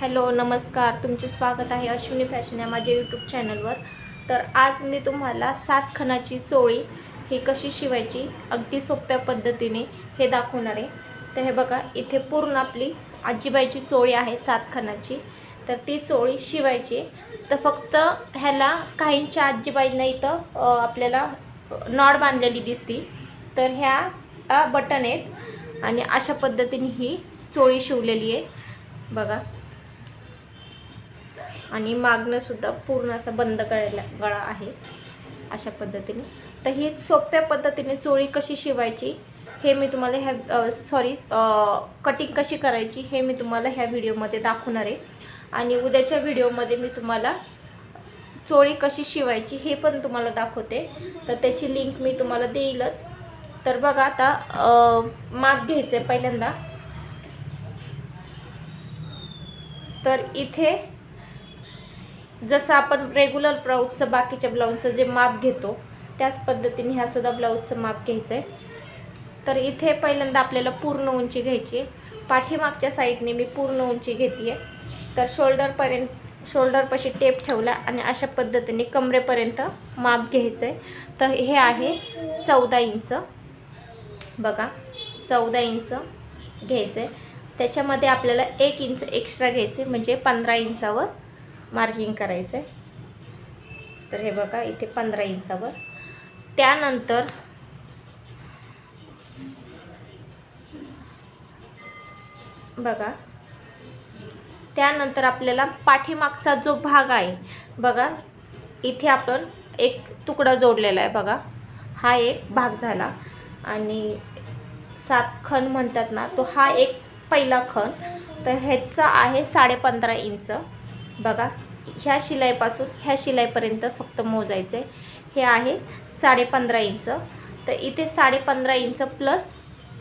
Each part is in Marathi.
हॅलो नमस्कार. तुमचे स्वागत आहे अश्विनी फॅशन या माझ्या यूट्यूब चॅनलवर तर आज मी तुम्हाला सात खणाची चोळी ही कशी शिवायची अगदी सोप्या पद्धतीने हे दाखवणार आहे. तर हे बघा इथे पूर्ण आपली आजीबाईची चोळी आहे सात खणाची. तर ती चोळी शिवायची तर फक्त ह्याला काहींच्या आजीबाईंना इथं आपल्याला नॉड बांधलेली दिसती. तर ह्या बटन आहेत आणि अशा पद्धतीने ही चोळी शिवलेली आहे. बघा. आणि मागणंसुद्धा पूर्ण असा बंद करायला गळा आहे अशा पद्धतीने. तर ही सोप्या पद्धतीने चोळी कशी शिवायची हे मी तुम्हाला ह्या सॉरी कटिंग कशी करायची हे मी तुम्हाला ह्या व्हिडिओमध्ये दाखवणार आहे. आणि उद्याच्या व्हिडिओमध्ये मी तुम्हाला चोळी कशी शिवायची हे पण तुम्हाला दाखवते. तर त्याची लिंक मी तुम्हाला देईलच. तर बघा आता माग माप घ्यायचं आहे पहिल्यांदा. तर इथे जसं आपण रेग्युलर ब्लाऊजचं बाकीच्या ब्लाऊजचं जे माप घेतो त्याच पद्धतीने ह्या सुद्धा ब्लाऊजचं माप घ्यायचं आहे तर इथे पहिल्यांदा आपल्याला पूर्ण उंची घ्यायची आहे. पाठीमागच्या साईडने मी पूर्ण उंची घेते आहे तर शोल्डरपर्यंत शोल्डरपाशी टेप ठेवला आणि अशा पद्धतीने कमरेपर्यंत माप घ्यायचं आहे तर हे आहे चौदा इंच. बघा चौदा इंच घ्यायचं आहे त्याच्यामध्ये आपल्याला एक इंच एक्स्ट्रा घ्यायचे म्हणजे पंधरा इंचावर. मार्किंग करायचं आहे. तर हे बघा इथे पंधरा इंचावर. त्यानंतर बघा त्यानंतर आपल्याला पाठीमागचा जो भाग आहे बघा इथे आपण एक तुकडा जोडलेला आहे बघा. हा एक भाग झाला. आणि सात खण म्हणतात ना तो हा एक पहिला खण. तर ह्याचा आहे साडेपंधरा इंच. बघा ह्या शिलाईपासून ह्या शिलाईपर्यंत फक्त मोजायचं आहे हे आहे साडेपंधरा इंच. तर इथे साडेपंधरा इंच प्लस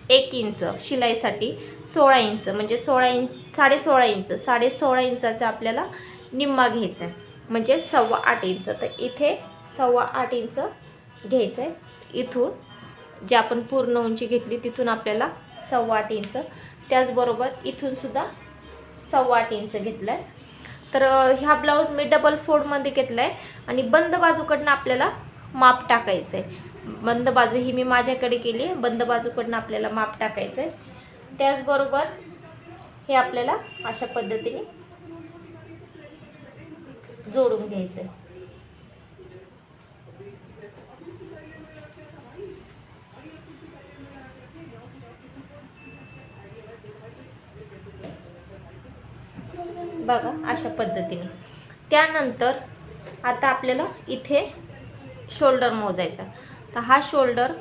एक इंच शिलाईसाठी सोळा इंच म्हणजे सोळा इंच साडेसोळा इंच साडेसोळा इंचाचा आपल्याला निम्मा घ्यायचा आहे म्हणजे सव्वा आठ इंच. तर इथे सव्वा आठ इंच घ्यायचं आहे इथून जे आपण पूर्ण उंची घेतली तिथून आपल्याला सव्वा आठ इंच. त्याचबरोबर इथूनसुद्धा सव्वा आठ इंच घेतलं आहे तर ह्या ब्लाऊज मी डबल फोडमध्ये घेतला आहे आणि बंद बाजूकडनं आपल्याला माप टाकायचं आहे बंद बाजू ही मी माझ्याकडे केली आहे. बंद बाजूकडनं आपल्याला माप टाकायचं आहे त्याचबरोबर हे आपल्याला अशा पद्धतीने जोडून घ्यायचं आहे बघा अशा पद्धतीने. त्यानंतर आता आपल्याला इथे शोल्डर मोजायचा तर हा शोल्डर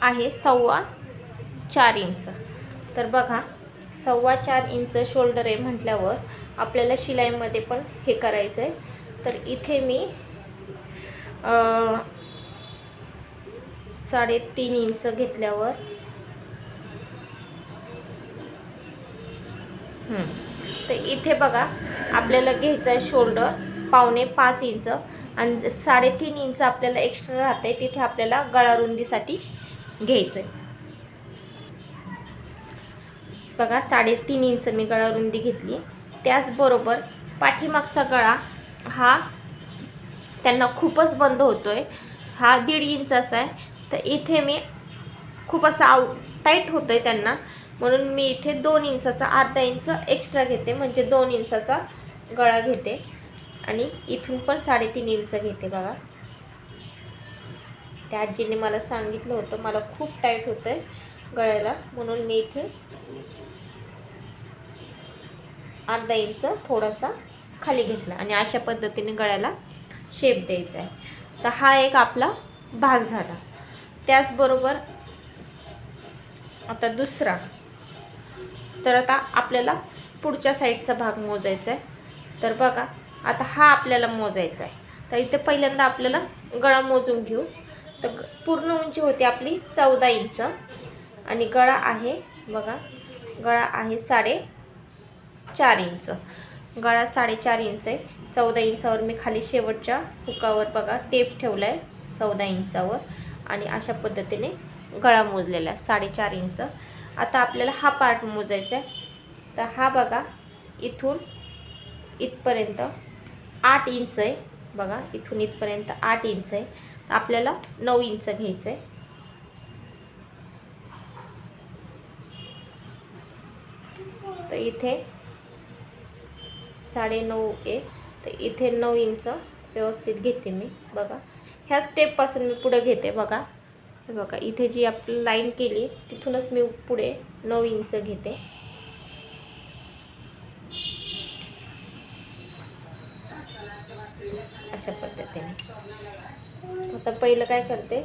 आहे सव्वा चार इंच. तर बघा सव्वा चार इंच शोल्डर आहे म्हटल्यावर आपल्याला शिलाईमध्ये पण हे करायचं आहे तर इथे मी साडेतीन इंच घेतल्यावर तर इथे बघा आपल्याला घ्यायचं आहे शोल्डर पावणे पाच इंच आणि साडेतीन इंच आपल्याला एक्स्ट्रा राहते तिथे आपल्याला गळा रुंदीसाठी घ्यायचं आहे बघा साडेतीन इंच मी गळा रुंदी घेतली. त्याचबरोबर पाठीमागचा गळा हा त्यांना खूपच बंद होतो आहे हा दीड इंचाचा आहे. तर इथे मी खूप असा आऊ टाईट होतं आहे त्यांना. म्हणून मी इथे दोन इंचाचा अर्धा इंच एक्स्ट्रा घेते म्हणजे दोन इंचाचा गळा घेते. आणि इथून पण साडेतीन इंच घेते बघा. त्या आजीने मला सांगितलं होतं मला खूप टाईट होतं आहे गळ्याला. म्हणून मी इथे अर्धा इंच थोडासा खाली घेतला आणि अशा पद्धतीने गळ्याला शेप द्यायचा आहे. तर हा एक आपला भाग झाला. त्याचबरोबर आता दुसरा तर आता आपल्याला पुढच्या साईडचा भाग मोजायचा आहे तर बघा आता हा आपल्याला मोजायचा आहे तर इथे पहिल्यांदा आपल्याला गळा मोजून घेऊ. तर पूर्ण उंची होती आपली चौदा इंच. आणि गळा आहे बघा गळा आहे साडे चार इंच. गळा साडेचार इंच आहे. चौदा इंचावर मी खाली शेवटच्या हुकावर बघा टेप ठेवला आहे चौदा इंचावर. आणि अशा पद्धतीने गळा मोजलेला आहे साडेचार इंच. आता आपल्याला हा पार्ट मोजायचा आहे. तर हा बघा इथून इथपर्यंत आठ इंच आहे. बघा इथून इथपर्यंत आठ इंच आहे. तर आपल्याला नऊ इंच घ्यायचं आहे तर इथे साडेनऊ आहे. तर इथे नऊ इंच व्यवस्थित घेते मी. बघा ह्या स्टेपपासून मी पुढं घेते. बघा हे बघा इथे जी आपली लाईन केली तिथूनच मी पुढे नऊ इंच घेते. अशा पद्धतीने. आता पहिलं काय करते?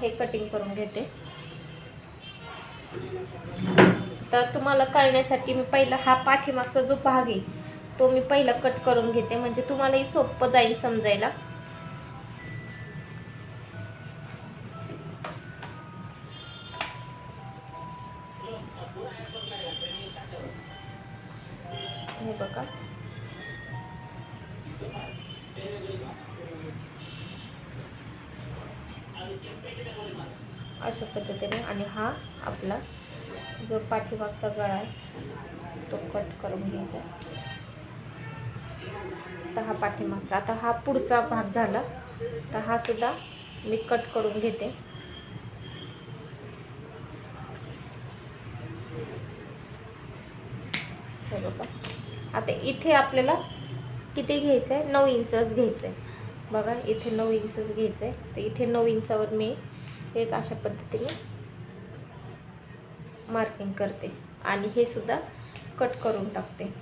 हे कटिंग करून घेते. तर तुम्हाला कळण्यासाठी मी पहिला हा पाठीमागचा जो भाग आहे तो मी पहिला कट करून घेते. म्हणजे तुम्हालाही सोपं जाईल समजायला. पाठीमागचा गळा आहे. तो कट करून घ्यायचा तर हा पाठीमागचा आता हा पुढचा भाग झाला. तर हा सुद्धा मी कट करून घेते. बघा. आता इथे आपल्याला किती घ्यायचं आहे नऊ इंचच घ्यायचं आहे बघा इथे नऊ इंचच घ्यायचं आहे तर इथे नऊ इंचावर मी एक अशा पद्धतीने मार्किंग करते. आणि हे सुद्धा कट करून टाकते.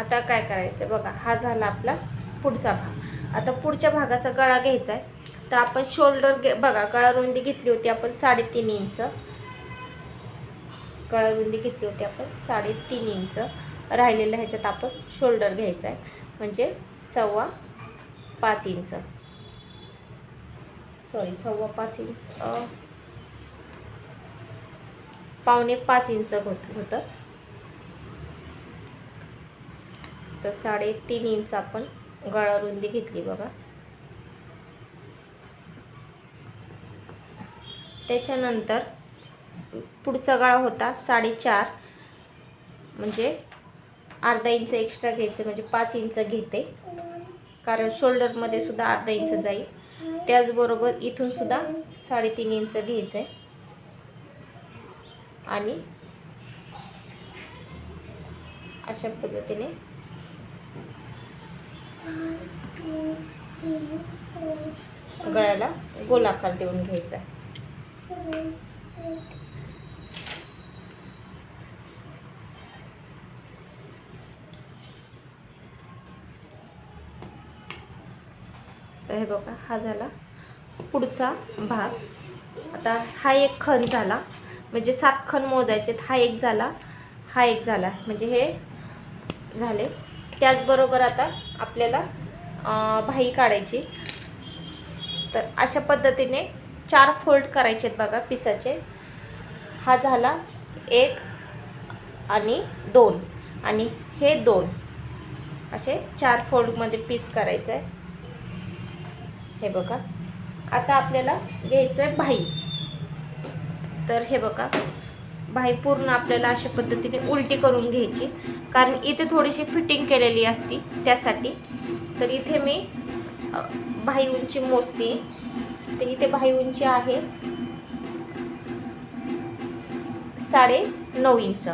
आता काय करायचं बघा हा झाला आपला पुढचा भाग. आता पुढच्या भागाचा गळा घ्यायचा आहे तर आपण शोल्डर घे बघा गळा रुंदी घेतली होती आपण साडेतीन इंच. गळा रुंदी घेतली होती आपण साडेतीन इंच. राहिलेलं ह्याच्यात आपण शोल्डर घ्यायचं आहे म्हणजे सव्वा पाच इंच. सॉरी सव्वा पाच इंच पावणे पाच इंच होत होतं. तर साडेतीन इंच आपण गळा रुंदी घेतली बघा. त्याच्यानंतर पुढचा गळा होता साडेचार. म्हणजे अर्धा इंच एक्स्ट्रा घ्यायचं म्हणजे पाच इंच घेते. कारण शोल्डरमध्ये सुद्धा अर्धा इंच जाईल. त्याचबरोबर इथून सुद्धा साडेतीन इंच घ्यायचं आहे आणि अशा पद्धतीने गळ्याला गोलाकार देऊन घ्यायचा तर हे बघा हा झाला पुढचा भाग. आता हा एक खण झाला म्हणजे सात खण मोजायचे हा एक झाला हा एक झाला. म्हणजे हे झाले. त्याचबरोबर आता आपल्याला भाई काढायची. तर अशा पद्धतीने चार फोल्ड करायचे आहेत बघा पिसाचे. हा झाला एक आणि दोन. आणि हे दोन. असे चार फोल्डमध्ये पीस करायचं आहे. हे बघा. आता आपल्याला घ्यायचं आहे भाई. तर हे बघा. भाई पूर्ण आपल्याला अशा पद्धतीने उलटी करून घ्यायची. कारण इथे थोडीशी फिटिंग केलेली असती त्यासाठी. तर इथे मी अ, भाई उंची मोजते. तर इथे भाई उंची आहे साडे नऊ इंच.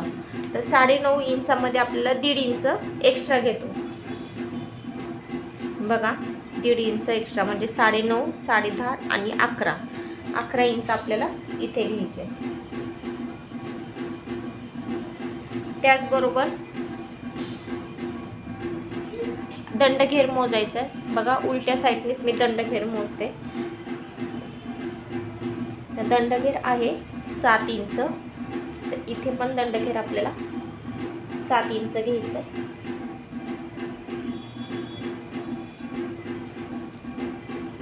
तर साडे नऊ इंचामध्ये आपल्याला दीड इंच एक्स्ट्रा घेतो. बघा दीड इंच एक्स्ट्रा म्हणजे साडे नऊ साडे दहा आणि अकरा. अकरा इंच आपल्याला इथे घ्यायचे. आहे त्याचबरोबर दंडघेर मोजायचा आहे बघा उलट्या साईडनेच मी दंडघेर मोजते. दंडघेर आहे सात इंच. तर इथे पण दंडघेर आपल्याला सात इंच घ्यायचं आहे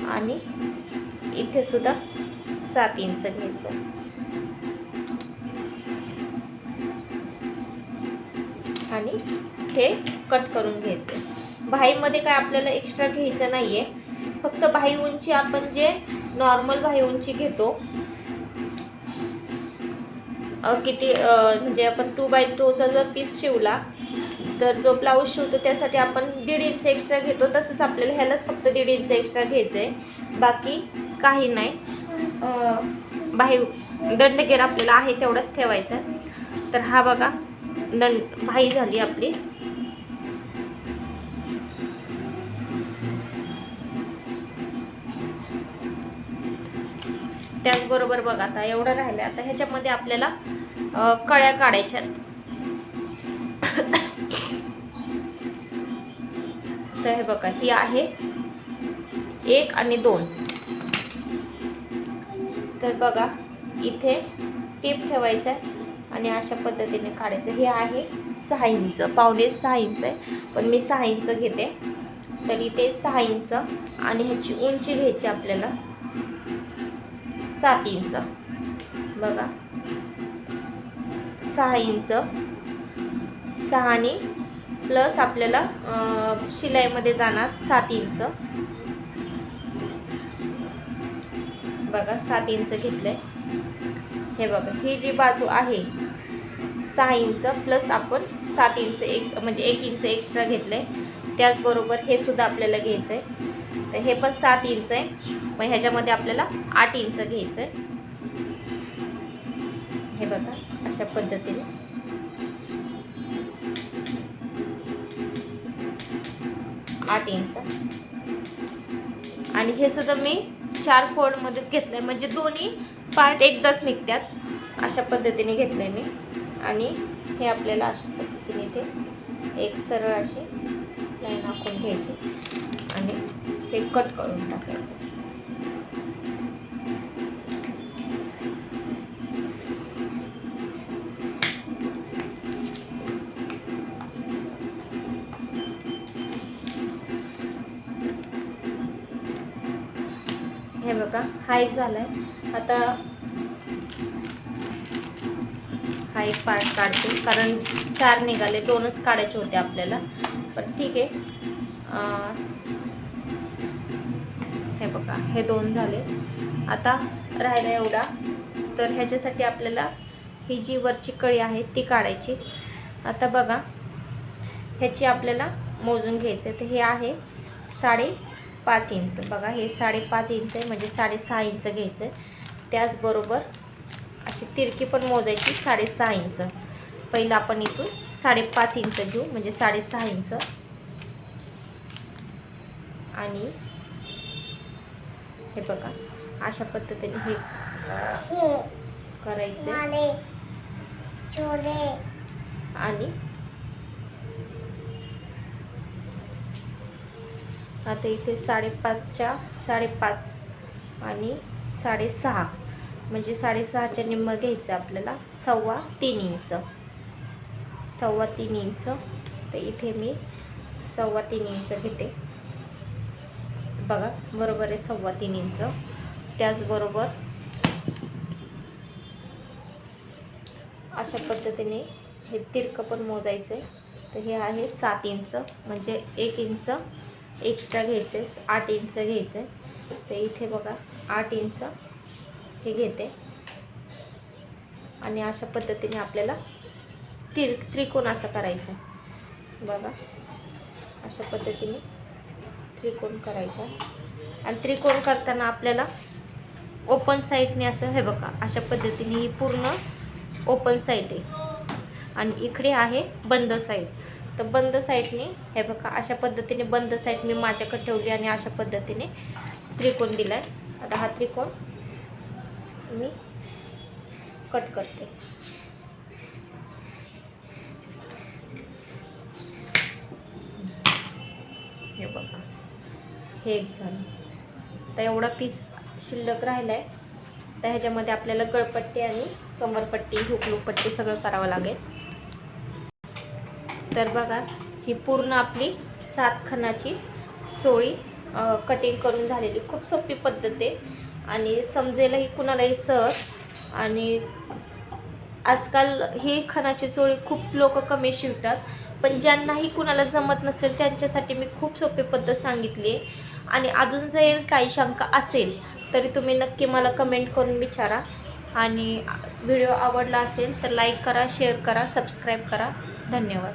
आणि इथे सुद्धा सात इंच घ्यायचं आणि हे कट करून घ्यायचं भाईमध्ये काय आपल्याला एक्स्ट्रा घ्यायचं नाही आहे फक्त भाई उंची आपण जे नॉर्मल भाई उंची घेतो किती म्हणजे आपण टू बाय टूचा जर पीस शिवला तर जो ब्लाऊज शिवतो त्यासाठी आपण दीड इंच एक्स्ट्रा घेतो. तसंच आपल्याला ह्यालाच फक्त दीड इंच एक्स्ट्रा घ्यायचं आहे बाकी काही नाही. अ, बाही दंडगेर आपल्याला आहे तेवढाच ठेवायचा. तर हा बघा दंड भाई झाली आपली. त्याचबरोबर बघा आता एवढं राहिलं आता ह्याच्यामध्ये आपल्याला कळ्या काढायच्यात तर हे बघा ही आहे एक आणि दोन. तर बघा इथे टीप ठेवायचं आहे आणि अशा पद्धतीने काढायचं. हे आहे सहा इंच पावणे सहा इंच आहे. पण मी सहा इंच घेते. तर इथे सहा इंच आणि ह्याची उंची घ्यायची आपल्याला. सात इंच. बघा. सहा इंच. सहाने प्लस आपल्याला शिलाईमध्ये जाणार सात इंच. बघा सात इंच घेतलं आहे हे बघा ही जी बाजू आहे सहा इंच प्लस आपण सात इंच एक म्हणजे एक इंच एक्स्ट्रा घेतलं आहे त्याचबरोबर हे सुद्धा आपल्याला घ्यायचं आहे तर हे पण सात इंच आहे. मग ह्याच्यामध्ये आपल्याला आठ इंच घ्यायचं आहे. हे बघा अशा पद्धतीने. आठ इंच आणि हे सुद्धा मी चार फोल्डमध्येच घेतलं आहे म्हणजे दोन्ही पार्ट एकदाच निघतात अशा पद्धतीने घेतलं आहे मी. आणि हे आपल्याला अशा पद्धतीने ते एक सरळ अशी लाईन आखून घ्यायची. ते कट करून टाकायचं. हे बघा हा एक झाला आहे आता हा एक पार्ट काढते. कारण चार निघाले दोनच काढायचे होते आपल्याला. पण ठीक आहे. हे बघा हे दोन झाले. आता राहिला एवढा. तर ह्याच्यासाठी आपल्याला ही जी वरची कळी आहे ती काढायची. आता बघा ह्याची आपल्याला मोजून घ्यायचं आहे तर हे आहे साडेपाच इंच. बघा हे साडेपाच इंच आहे म्हणजे साडेसहा इंच घ्यायचं आहे त्याचबरोबर अशी तिरकी पण मोजायची साडेसहा इंच. पहिलं आपण इथून साडेपाच इंच घेऊ म्हणजे साडेसहा इंच. आणि हे बघा. अशा पद्धतीने हे करायचं. आणि आता इथे साडेपाचच्या साडेपाच आणि साडेसहा. म्हणजे साडेसहाच्या निम्म घ्यायचं आपल्याला. सव्वा तीन इंच. सव्वा तीन इंच. तर इथे मी सव्वा तीन इंच घेते. बघा बरोबर आहे सव्वा तीन इंच. त्याचबरोबर अशा पद्धतीने हे तिरकं पण मोजायचं आहे तर हे आहे सात इंच म्हणजे एक इंच एक्स्ट्रा घ्यायचं आहे आठ इंच घ्यायचं आहे तर इथे बघा आठ इंच हे घेते. आणि अशा पद्धतीने आपल्याला तिर त्रिकोण असं करायचं आहे बघा अशा पद्धतीने त्रिकोण करायचा. आणि त्रिकोण करताना आपल्याला ओपन साईडने असं हे बघा अशा पद्धतीने ही पूर्ण ओपन साईड आहे. आणि इकडे आहे बंद साईड तर बंद साईडने हे बघा अशा पद्धतीने बंद साईड मी माझ्याकडे ठेवली आणि अशा पद्धतीने त्रिकोण दिला आहे आता हा त्रिकोण मी कट करते. हे एक झालं तर एवढा पीस शिल्लक राहिला आहे तर ह्याच्यामध्ये आपल्याला गळपट्टी आणि कमरपट्टी हुकलूपट्टी सगळं करावं लागेल. तर बघा ही पूर्ण आपली सात खणाची चोळी कटिंग करून झालेली. खूप सोपी पद्धत आहे. आणि समजेलही कुणालाही सहज आणि आजकाल ही खणाची चोळी खूप लोक कमी शिवतात. पण ज्यांनाही कुणाला जमत नसेल त्यांच्यासाठी मी खूप सोपी पद्धत सांगितली आहे. आणि अजून जर काही शंका असेल तरी तुम्ही नक्की मला कमेंट करून विचारा. आणि व्हिडिओ आवडला असेल तर लाईक करा शेअर करा सबस्क्राईब करा. धन्यवाद.